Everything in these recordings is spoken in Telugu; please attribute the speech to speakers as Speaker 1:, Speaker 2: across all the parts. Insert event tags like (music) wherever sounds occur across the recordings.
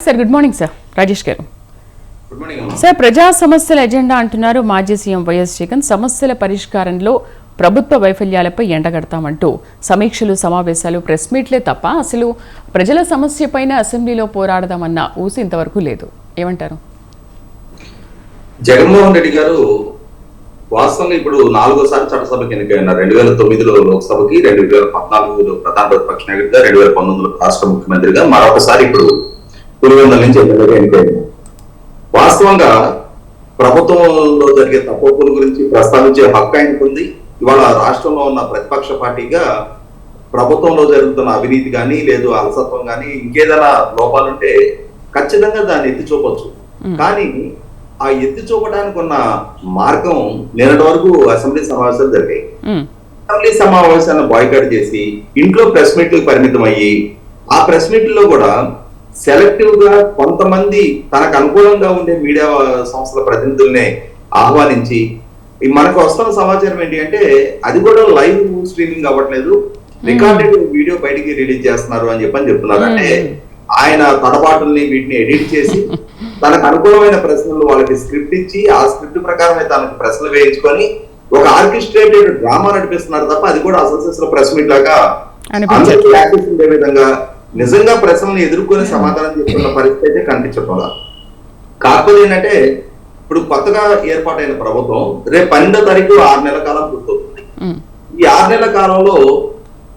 Speaker 1: Sir good morning sir Rajesh గారు సార్ ప్రజా సమస్యల ఎజెండా అంటున్నారు మాజీ సీఎం వైఎస్ జగన్. సమస్యల పరిష్కారంలో ప్రభుత్వ వైఫల్యాలపై ఎండగడతామంటూ సమీక్షలు సమావేశాలు ప్రెస్ మీట్లే తప్ప అసలు ప్రజల సమస్యపైన అసెంబ్లీలో పోరాడదామన్న ఊసి ఇంతవరకు లేదు. ఏమంటారు?
Speaker 2: జగన్మోహన్ రెడ్డి గారు వాస్తవంగా ఇప్పుడు నాలుగోసారి చట్టసభకి ఎన్నికైనారు రెండు వేల తొమ్మిదిలో లోక్సభకి రెండు వేల పద్నాలుగులో ప్రధాన ప్రతిపక్ష నాయకుడిగా రెండు వేల పంతొమ్మిదిలో రాష్ట్ర ముఖ్యమంత్రిగా మరొకసారి ఇప్పుడు పులివెందుల నుంచి ఎమ్మెల్యేగా ఎన్నికైనారు వాస్తవంగా ప్రభుత్వంలో జరిగే తప్పుల గురించి ప్రస్తావించే హక్కు ఆయనకు ఉంది. ఇవాళ రాష్ట్రంలో ఉన్న ప్రతిపక్ష పార్టీగా ప్రభుత్వంలో జరుగుతున్న అవినీతి కానీ లేదు అలసత్వం కానీ ఇంకేదైనా లోపాలుంటే ఖచ్చితంగా దాన్ని ఎత్తి చూపొచ్చు. కానీ ఆ ఎత్తి చూపడానికి ఉన్న మార్గం నిన్నటి వరకు అసెంబ్లీ సమావేశాలు జరిగాయి. అసెంబ్లీ సమావేశాలను బాయ్కాట్ చేసి ఇంట్లో ప్రెస్ మీట్లకు పరిమితం అయ్యి ఆ ప్రెస్ మీట్లో కూడా సెలెక్టివ్గా కొంతమంది తనకు అనుకూలంగా ఉండే మీడియా సంస్థల ప్రతినిధుల్ని ఆహ్వానించి మనకు వస్తున్న సమాచారం ఏంటి అంటే అది కూడా లైవ్ స్ట్రీమింగ్ అవ్వట్లేదు. రికార్డెడ్ వీడియో బయటికి రిలీజ్ చేస్తున్నారు అని చెప్పని చెప్తున్నారు. అంటే ఆయన తడబాటుల్ని వీటిని ఎడిట్ చేసి (laughs) తనకు అనుకూలమైన ప్రశ్నలు వాళ్ళకి స్క్రిప్ట్ ఇచ్చి ఆ స్క్రిప్ట్ ప్రకారమే తనకు ప్రశ్నలు వేయించుకొని ఒక ఆర్కెస్ట్రేటెడ్ డ్రామా నడిపిస్తున్నారు తప్ప అది కూడా అసలు ప్రెస్ మీట్ లాగా
Speaker 1: అనిపించట్లేదు.
Speaker 2: అందరికీ యాక్సెస్ ఉండే విధంగా నిజంగా ప్రశ్నలను ఎదుర్కొని సమాధానం చెప్తున్న పరిస్థితి అయితే కనిపించడం కాకపోతే ఏంటంటే ఇప్పుడు కొత్తగా ఏర్పాటైన ప్రభుత్వం రేపు పన్నెండో తారీఖు ఆరు నెలల కాలం పూర్తవుతుంది
Speaker 1: మ్మ్.
Speaker 2: ఈ ఆరు నెలల కాలంలో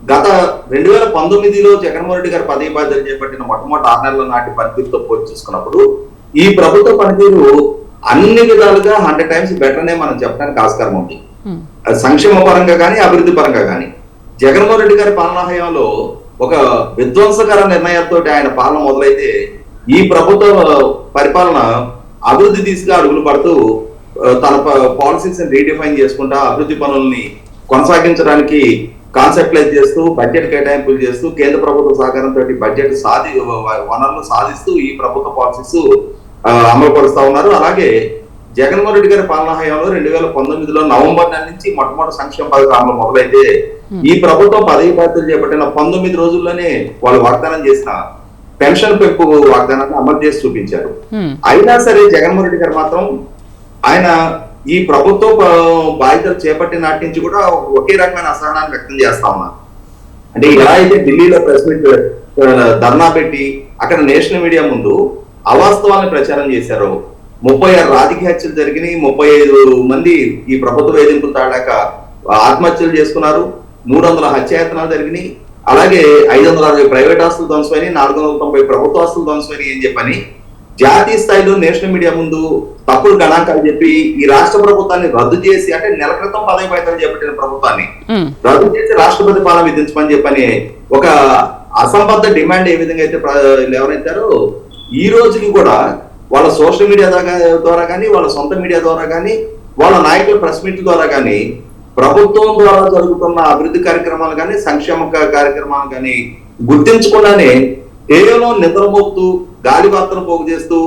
Speaker 2: గత రెండు వేల పంతొమ్మిదిలో జగన్మోహన్ రెడ్డి గారు పదవి బాధ్యతలు చేపట్టిన మొట్టమొదటి ఆరు నెలల నాటి పనితీరుతో పోల్చి చూసుకున్నప్పుడు ఈ ప్రభుత్వ పనితీరు అన్ని విధాలుగా హండ్రెడ్ టైమ్స్ బెటర్ అనే మనం చెప్పడానికి ఆస్కారం ఉంది. అది సంక్షేమ పరంగా కానీ అభివృద్ధి పరంగా కానీ. జగన్మోహన్ రెడ్డి గారి పాలనా హయాంలో ఒక విధ్వంసకర నిర్ణయాలతో ఆయన పాలన మొదలైతే ఈ ప్రభుత్వ పరిపాలన అభివృద్ధి దిశగా అడుగులు పడుతూ తన పాలసీస్ రీడిఫైన్ చేసుకుంటా అభివృద్ధి పనుల్ని కొనసాగించడానికి కాన్సెప్ట్లైజ్ చేస్తూ బడ్జెట్ కేటాయింపులు చేస్తూ కేంద్ర ప్రభుత్వ సహకారంతో బడ్జెట్ సాధి వనరులు సాధిస్తూ ఈ ప్రభుత్వ పాలసీస్ అమలుపరుస్తూ ఉన్నారు. అలాగే జగన్మోహన్ రెడ్డి గారి పాలనా హయాంలో రెండు వేల పంతొమ్మిదిలో నవంబర్ నెల నుంచి మొట్టమొదటి సంక్షేమ పథకాలు మొదలైతే ఈ ప్రభుత్వం పదవి బాధ్యతలు చేపట్టిన పంతొమ్మిది రోజుల్లోనే వాళ్ళు వాగ్దానం చేసిన పెన్షన్ పెంపు వాగ్దానాన్ని అమలు చేసి చూపించారు.
Speaker 1: మ్మ్.
Speaker 2: అయినా సరే జగన్మోహన్ రెడ్డి గారు మాత్రం ఆయన ఈ ప్రభుత్వ బాధ్యతలు చేపట్టిన నాటి నుంచి కూడా ఒకే రకమైన అసహనాన్ని వ్యక్తం చేస్తా ఉన్నారు. అంటే ఎలా అయితే ఢిల్లీలో ప్రెస్ మీట్ ధర్నా పెట్టి అక్కడ నేషనల్ మీడియా ముందు అవాస్తవాలను ప్రచారం చేశారు. ముప్పై ఆరు రాజకీయ హత్యలు జరిగినాయి ముప్పై ఐదు మంది ఈ ప్రభుత్వ వేధింపులు తాడాక ఆత్మహత్యలు చేసుకున్నారు. మూడు వందల హత్యాయత్నాలు జరిగినాయి అలాగే ఐదు వందల అరవై ప్రైవేట్ ఆస్తులు ధ్వంసమైనాయి నాలుగు వందల తొంభై ప్రభుత్వ ఆస్తులు ధ్వంసమైనాయి అని చెప్పని జాతీయ స్థాయిలో నేషనల్ మీడియా ముందు తప్పుడు గణాంకాలు చెప్పి ఈ రాష్ట్ర ప్రభుత్వాన్ని రద్దు చేసి అంటే నెల క్రితం పదవి బాధ్యతలు చేపట్టిన ప్రభుత్వాన్ని. రద్దు చేసి రాష్ట్రపతి పాలన విధించమని చెప్పని ఒక అసంబద్ధ డిమాండ్ ఏ విధంగా అయితే లేవనెత్తారో ఈ రోజుకి కూడా వాళ్ళ సోషల్ మీడియా ద్వారా- ద్వారా కానీ వాళ్ళ సొంత మీడియా ద్వారా కానీ వాళ్ళ నాయకుల ప్రెస్ మీట్ ద్వారా కానీ ప్రభుత్వం ద్వారా జరుగుతున్న అభివృద్ధి కార్యక్రమాలు కానీ సంక్షేమ కార్యక్రమాలు కానీ గుర్తించకుండానే కేవలం నిద్రమోపుతూ గాలి వార్తను పోగు చేస్తూ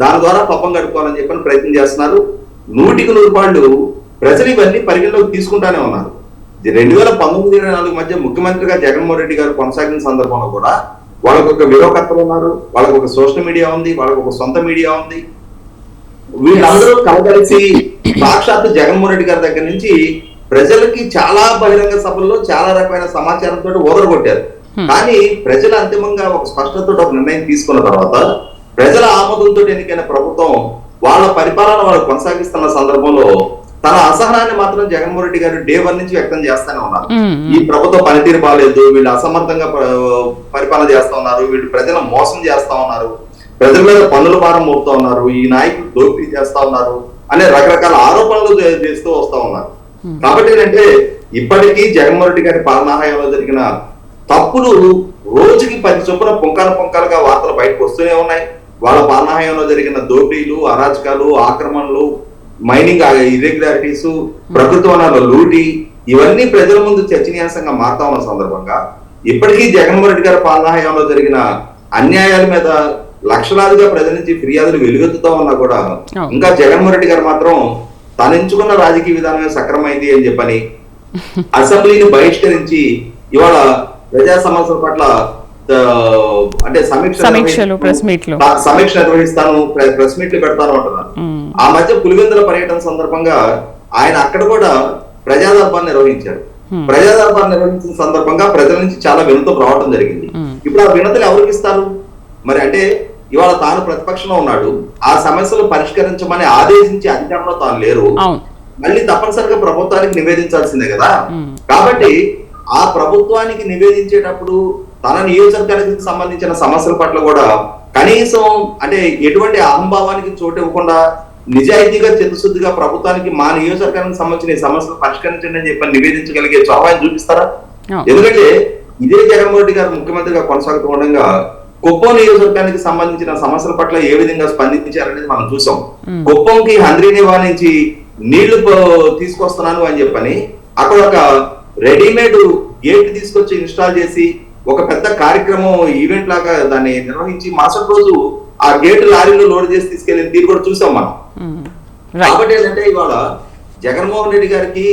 Speaker 2: దాని ద్వారా పప్పం గడుపుకోవాలని చెప్పని ప్రయత్నం చేస్తున్నారు. నూటికి నూరు పాళ్ళు ప్రజలు ఇవన్నీ పరిగణలోకి తీసుకుంటానే ఉన్నారు. రెండు వేల పంతొమ్మిది ఇరవై నాలుగు మధ్య ముఖ్యమంత్రిగా జగన్మోహన్ రెడ్డి గారు కొనసాగిన సందర్భంలో కూడా వాళ్ళకు ఒక విలోకర్తలు ఉన్నారు. వాళ్ళకు ఒక సోషల్ మీడియా ఉంది వాళ్ళకు ఒక సొంత మీడియా ఉంది. వీళ్ళందరూ కలగలిసి సాక్షాత్ జగన్మోహన్ రెడ్డి గారి దగ్గర నుంచి ప్రజలకి చాలా బహిరంగ సభల్లో చాలా రకమైన సమాచారంతో ఓదరగొట్టారు కానీ ప్రజలు అంతిమంగా ఒక స్పష్టతతో ఒక నిర్ణయం తీసుకున్న తర్వాత ప్రజల ఆమోదంతో ఎన్నికైన ప్రభుత్వం వాళ్ళ పరిపాలన వాళ్ళు కొనసాగిస్తున్న సందర్భంలో తన అసహనాన్ని మాత్రం జగన్మోహన్ రెడ్డి గారు డే వన్ నుంచి వ్యక్తం చేస్తానే ఉన్నారు. ఈ ప్రభుత్వ పనితీరు బాగాలేదు వీళ్ళు అసమర్థంగా పరిపాలన చేస్తా ఉన్నారు వీళ్ళు ప్రజలను మోసం చేస్తా ఉన్నారు ప్రజల మీద పన్నుల భారం మోపుతా ఉన్నారు ఈ నాయకులు దోపిడీ చేస్తా ఉన్నారు అనే రకరకాల ఆరోపణలు చేస్తూ వస్తా ఉన్నారు. కాబట్టి ఏంటంటే ఇప్పటికీ జగన్మోహన్ రెడ్డి గారి పాలనా హయాంలో జరిగిన తప్పులు రోజుకి పది చొప్పున పుంకాల పుంకాలుగా వార్తలు బయటకు వస్తూనే ఉన్నాయి వాళ్ళ పాలనా హయాంలో జరిగిన దోపిడీలు అరాచకాలు ఆక్రమణలు మైనింగ్ ఇర్రెగ్యులారిటీస్ ప్రకృతి వనాల లూటి ఇవన్నీ ప్రజల ముందు చర్చనీయాంశంగా మారుతా ఉన్న సందర్భంగా ఇప్పటికీ జగన్మోహన్ రెడ్డి గారి పాలనా హయాంలో జరిగిన అన్యాయాల మీద లక్షలాదిగా ప్రజల నుంచి ఫిర్యాదులు వెలువెత్తుతా ఉన్నా కూడా. ఇంకా జగన్మోహన్ రెడ్డి గారు మాత్రం తను ఎంచుకున్న రాజకీయ విధానమే సక్రమైంది అని చెప్పని అసెంబ్లీని బహిష్కరించి ఇవాళ ప్రజా సమస్యల పట్ల అంటే సమీక్ష
Speaker 1: సమీక్షలు,
Speaker 2: సమీక్ష నిర్వహిస్తాను ప్రె- ప్రెస్ మీట్లు పెడతాను అంటున్నారు. ఆ మధ్య పులివెందుల పర్యటన సందర్భంగా ఆయన అక్కడ కూడా ప్రజా దర్బార్ నిర్వహించారు. ప్రజా దర్బార్ నిర్వహించిన సందర్భంగా ప్రజల నుంచి చాలా వినతులు రావడం జరిగింది. ఇప్పుడు ఆ వినతులు ఎవరికి ఇస్తారు? మరి అంటే ఇవాళ తాను ప్రతిపక్షంలో ఉన్నాడు ఆ సమస్యలు పరిష్కరించమని ఆదేశించి అధికారంలో తాను లేరు మళ్ళీ తప్పనిసరిగా ప్రభుత్వానికి నివేదించాల్సిందే కదా. కాబట్టి ఆ ప్రభుత్వానికి నివేదించేటప్పుడు తన నియోజకవర్గానికి సంబంధించిన సమస్యల పట్ల కూడా కనీసం అంటే ఎటువంటి అహంభావానికి చోటు ఇవ్వకుండా నిజాయితీగా చిత్తశుద్ధిగా ప్రభుత్వానికి మా నియోజకవర్గానికి సంబంధించిన ఈ సమస్యలు పరిష్కరించండి అని చెప్పి నివేదించగలిగే చొరవ ఆయన చూపిస్తారా. ఎందుకంటే ఇదే జగన్మోహన్ రెడ్డి గారు ముఖ్యమంత్రిగా కొనసాగుతూ ఉండగా కుప్పం నియోజకవర్గానికి సంబంధించిన సమస్యల పట్ల ఏ విధంగా స్పందించారనేది మనం చూసాం. కుప్పంకి హంద్రీనివా నుంచి నీళ్ళు తీసుకొస్తున్నాను అని చెప్పని అక్కడ ఒక రెడీమేడ్ గేట్ తీసుకొచ్చి ఇన్స్టాల్ చేసి ఒక పెద్ద కార్యక్రమం ఈవెంట్ లాగా దాన్ని నిర్వహించి మరుసటి రోజు ఆ గేట్ లారీలో లోడ్ చేసి తీసుకెళ్ళిన తీరు కూడా చూసాం మనం. కాబట్టి ఏంటంటే ఇవాళ జగన్మోహన్ రెడ్డి గారికి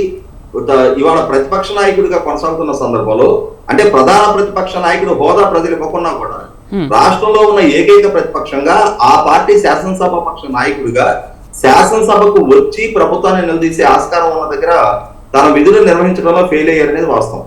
Speaker 2: ఇవాళ ప్రతిపక్ష నాయకుడిగా కొనసాగుతున్న సందర్భంలో అంటే ప్రధాన ప్రతిపక్ష నాయకుడు హోదా ప్రజలు ఇవ్వకున్నా కూడా. రాష్ట్రంలో ఉన్న ఏకైక ప్రతిపక్షంగా ఆ పార్టీ శాసనసభ పక్ష నాయకుడిగా శాసనసభకు వచ్చి ప్రభుత్వాన్ని నిలదీసే ఆస్కారం ఉన్న దగ్గర తన విధులు నిర్వహించడంలో ఫెయిల్ అయ్యారనేది వాస్తవం.